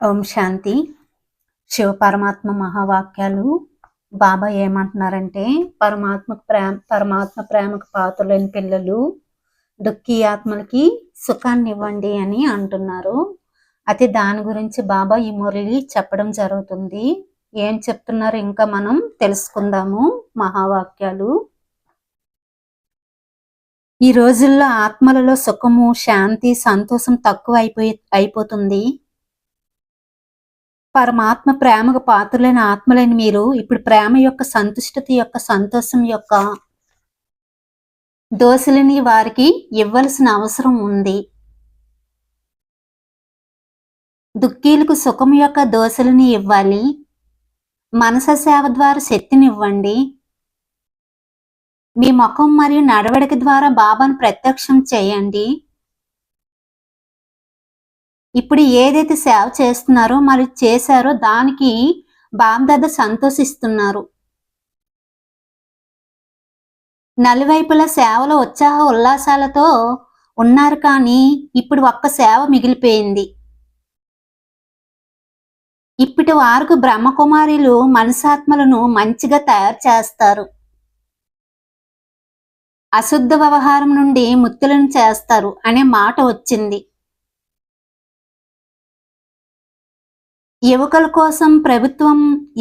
ఓం శాంతి. శివ పరమాత్మ మహావాక్యాలు బాబా ఏమంటున్నారంటే పరమాత్మ ప్రేమ పరమాత్మ ప్రేమకు పాత్రలేని పిల్లలు దుఃఖీ ఆత్మలకి సుఖాన్ని ఇవ్వండి అని అంటున్నారు. అయితే దాని గురించి బాబా ఈ మురళి చెప్పడం జరుగుతుంది. ఏం చెప్తున్నారు ఇంకా మనం తెలుసుకుందాము మహావాక్యాలు. ఈ రోజుల్లో ఆత్మలలో సుఖము శాంతి సంతోషం తక్కువ అయిపోయి అయిపోతుంది. పరమాత్మ ప్రేమకు పాత్రలైన ఆత్మలైన మీరు ఇప్పుడు ప్రేమ యొక్క సంతుష్టత యొక్క సంతోషం యొక్క దోశలని వారికి ఇవ్వలసిన అవసరం ఉంది. దుఃఖీలకు సుఖం యొక్క దోశలని ఇవ్వాలి. మనస సేవ ద్వారా శక్తిని ఇవ్వండి మీ ముఖం మరియు నడవడిక ద్వారా బాబాను ప్రత్యక్షం చేయండి. ఇప్పుడు ఏదైతే సేవ చేస్తున్నారో మరి చేశారో దానికి బామ్దాద సంతోషిస్తున్నారు. నలువైపుల సేవల ఉత్సాహ ఉల్లాసాలతో ఉన్నారు కానీ ఇప్పుడు ఒక్క సేవ మిగిలిపోయింది. ఇప్పటి వారికి బ్రహ్మకుమారిలు మనసాత్మలను మంచిగా తయారు చేస్తారు. అశుద్ధ వ్యవహారం నుండి ముత్తులను చేస్తారు అనే మాట వచ్చింది. యువకుల కోసం ప్రభుత్వం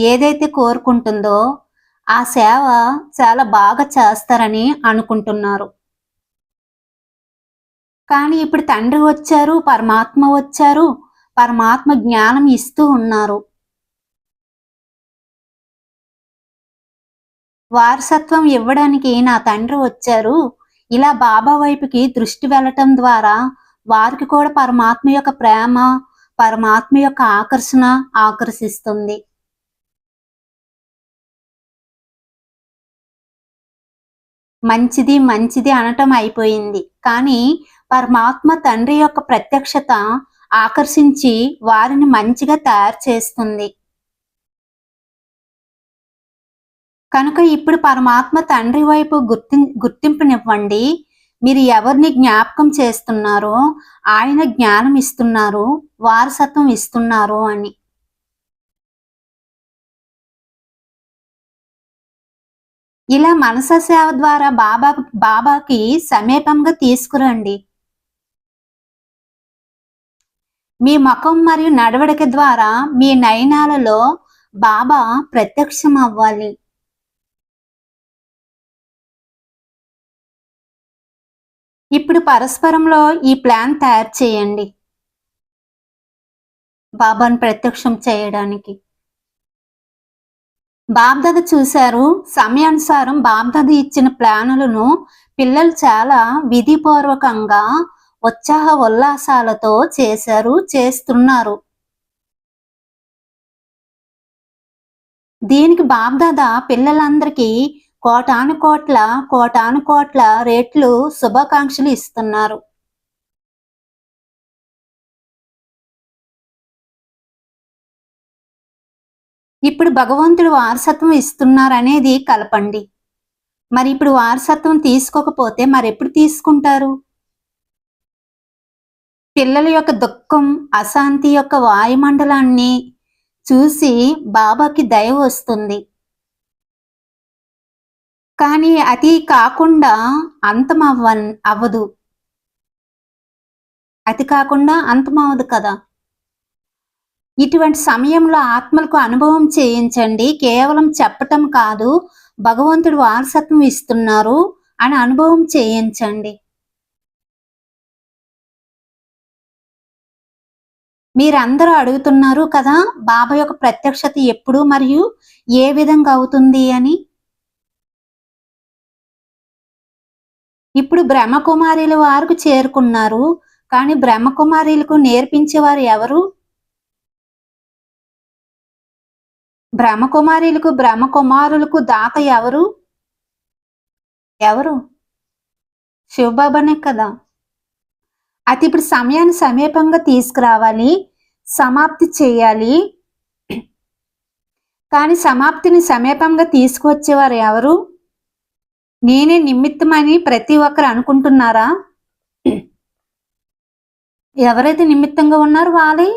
ఏదైతే కోరుకుంటుందో ఆ సేవ చాలా బాగా చేస్తారని అనుకుంటున్నారు. కానీ ఇప్పుడు తండ్రి వచ్చారు పరమాత్మ వచ్చారు పరమాత్మ జ్ఞానం ఇస్తూ ఉన్నారు. వారసత్వం ఇవ్వడానికి నా తండ్రి వచ్చారు. ఇలా బాబా వైపుకి దృష్టి వెళ్ళటం ద్వారా వారికి కూడా పరమాత్మ యొక్క ప్రేమ పరమాత్మ యొక్క ఆకర్షణ ఆకర్షిస్తుంది. మంచిది మంచిది అనటం అయిపోయింది. కానీ పరమాత్మ తండ్రి యొక్క ప్రత్యక్షత ఆకర్షించి వారిని మంచిగా తయారు చేస్తుంది. కనుక ఇప్పుడు పరమాత్మ తండ్రి వైపు గుర్తి గుర్తింపునివ్వండి. మీరు ఎవరిని జ్ఞాపకం చేస్తున్నారో ఆయన జ్ఞానం ఇస్తున్నారు వారసత్వం ఇస్తున్నారు అని. ఇలా మనస సేవ ద్వారా బాబా బాబాకి సమీపంగా తీసుకురండి. మీ ముఖం మరియు నడవడిక ద్వారా మీ నయనాలలో బాబా ప్రత్యక్షం అవ్వాలి ఇప్పుడు పరస్పరంలో ఈ ప్లాన్ తయారు చేయండి. బాబాను ప్రత్యక్షం చేయడానికి. బాబ్దాద చూశారు. సమయానుసారం బాబ్దాద ఇచ్చిన ప్లానులను పిల్లలు చాలా విధిపూర్వకంగా ఉత్సాహ ఉల్లాసాలతో చేశారు చేస్తున్నారు. దీనికి బాబ్దాద పిల్లలందరికీ కోటాను కోట్ల కోటాను కోట్ల రేట్లు శుభాకాంక్షలు ఇస్తున్నారు. ఇప్పుడు భగవంతుడు వారసత్వం ఇస్తున్నారు అనేది కలపండి. మరి ఇప్పుడు వారసత్వం తీసుకోకపోతే మరి ఎప్పుడు తీసుకుంటారు? పిల్లల యొక్క దుఃఖం అశాంతి యొక్క వాయుమండలాన్ని చూసి బాబాకి దయ వస్తుంది. కానీ అది కాకుండా అంతం అవ్వ అవ్వదు. అది కాకుండా అంతం అవ్వదు కదా. ఇటువంటి సమయంలో ఆత్మలకు అనుభవం చేయించండి. కేవలం చెప్పటం కాదు భగవంతుడు వారసత్వం ఇస్తున్నారు అని అనుభవం చేయించండి. మీరందరూ అడుగుతున్నారు కదా బాబా యొక్క ప్రత్యక్షత ఎప్పుడు మరియు ఏ విధంగా అవుతుంది అని? ఇప్పుడు బ్రహ్మకుమారిల వారికి చేరుకున్నారు. కానీ బ్రహ్మకుమారిలకు నేర్పించేవారు ఎవరు? బ్రహ్మకుమారిలకు బ్రహ్మకుమారులకు దాత ఎవరు? ఎవరు? శివబాబానే కదా. అది ఇప్పుడు సమయాన్ని సమీపంగా తీసుకురావాలి. సమాప్తి చేయాలి. కానీ సమాప్తిని సమీపంగా తీసుకువచ్చేవారు ఎవరు? నేనే నిమిత్తమని ప్రతి ఒక్కరు అనుకుంటున్నారా? ఎవరైతే నిమిత్తంగా ఉన్నారో వాళ్ళే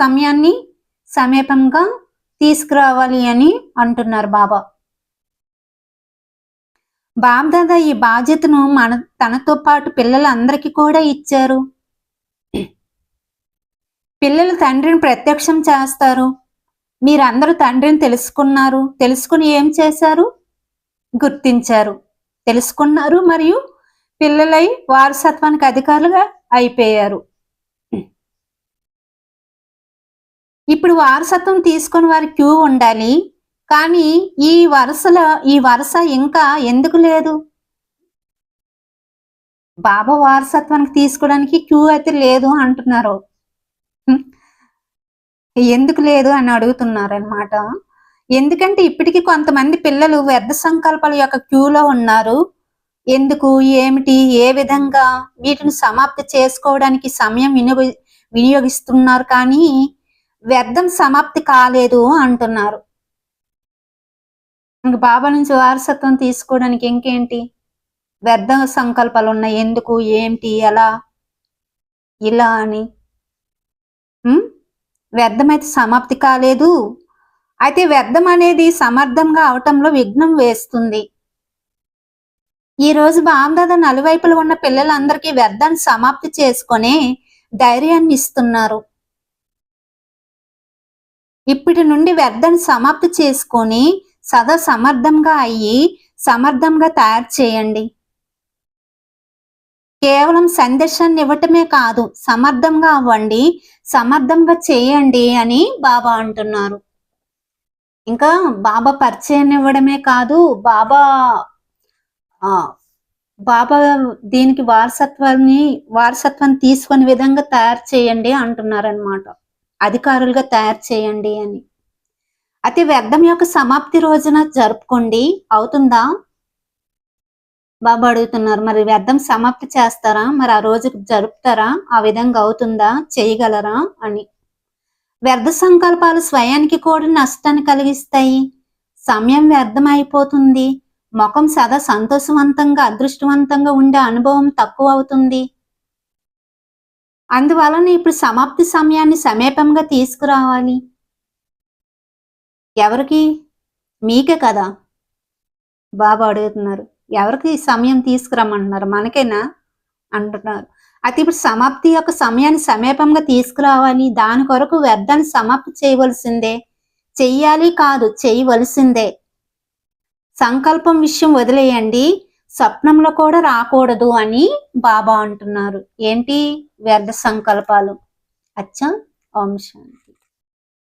సమయాన్ని సమీపంగా తీసుకురావాలి అని అంటున్నారు బాబా. బాబ్దాదా ఈ బాధ్యతను మన తనతో పాటు పిల్లలందరికీ కూడా ఇచ్చారు. పిల్లలు తండ్రిని ప్రత్యక్షం చేస్తారు. మీరందరూ తండ్రిని తెలుసుకున్నారు. తెలుసుకుని ఏం చేశారు? గుర్తించారు. తెలుసుకున్నారు మరియు పిల్లలై వారసత్వానికి అధికారులుగా అయిపోయారు. ఇప్పుడు వారసత్వం తీసుకుని వారి క్యూ ఉండాలి. కానీ ఈ వరుసలో ఈ వరుస ఇంకా ఎందుకు లేదు? బాబా వారసత్వానికి తీసుకోవడానికి క్యూ అయితే లేదు అంటున్నారు. ఎందుకు లేదు అని అడుగుతున్నారు అనమాట ఎందుకంటే ఇప్పటికీ కొంతమంది పిల్లలు వ్యర్థ సంకల్పాల యొక్క క్యూలో ఉన్నారు. ఎందుకు? ఏమిటి? ఏ విధంగా? వీటిని సమాప్తి చేసుకోవడానికి సమయం వినియోగ వినియోగిస్తున్నారు కానీ వ్యర్థం సమాప్తి కాలేదు అంటున్నారు. ఇంక బాబా నుంచి వారసత్వం తీసుకోవడానికి ఇంకేంటి? వ్యర్థ సంకల్పాలు ఉన్నాయి. ఎందుకు? ఏంటి ఎలా? ఇలా అని. వ్యర్థమైతే సమాప్తి కాలేదు. అయితే వ్యర్థం అనేది సమర్థంగా అవటంలో విఘ్నం వేస్తుంది. ఈ రోజు బామదాద నలువైపులు ఉన్న పిల్లలందరికీ వ్యర్థాన్ని సమాప్తి చేసుకునే ధైర్యాన్ని ఇస్తున్నారు. ఇప్పటి నుండి వ్యర్థాన్ని సమాప్తి చేసుకొని సదా సమర్థంగా అయ్యి సమర్థంగా తయారు చేయండి. కేవలం సందేశాన్ని ఇవ్వటమే కాదు సమర్థంగా అవ్వండి సమర్థంగా చేయండి అని బాబా అంటున్నారు. ఇంకా బాబా పరిచయం ఇవ్వడమే కాదు బాబా ఆ బాబా దీనికి వారసత్వాన్ని వారసత్వాన్ని తీసుకునే విధంగా తయారు చేయండి అంటున్నారనమాట అధికారులుగా తయారు చేయండి అని. అయితే వ్యర్థం యొక్క సమాప్తి రోజున జరుపుకోండి. అవుతుందా? బాబా అడుగుతున్నారు మరి వ్యర్థం సమాప్తి చేస్తారా? మరి ఆ రోజు జరుపుతారా? ఆ విధంగా అవుతుందా? చేయగలరా? అని. వ్యర్థ సంకల్పాలు స్వయానికి కూడా నష్టాన్ని కలిగిస్తాయి. సమయం వ్యర్థం అయిపోతుంది ముఖం సదా సంతోషవంతంగా అదృష్టవంతంగా ఉండే అనుభవం తక్కువ అవుతుంది. అందువలన ఇప్పుడు సమాప్తి సమయాన్ని సమీపంగా తీసుకురావాలి. ఎవరికి? మీకే కదా? బాబు అడుగుతున్నారు. ఎవరికి సమయం తీసుకురమ్మంటున్నారు? మనకేనా? అంటున్నారు. అయితే ఇప్పుడు సమాప్తి యొక్క సమయాన్ని సమీపంగా తీసుకురావాలి. దాని కొరకు వ్యర్థాన్ని సమాప్తి చేయవలసిందే. చెయ్యాలి కాదు చేయవలసిందే. సంకల్పం విషయం వదిలేయండి. స్వప్నంలో కూడా రాకూడదు అని బాబా అంటున్నారు. ఏంటి? వ్యర్థ సంకల్పాలు. అచ్చా ఓం శాంతి.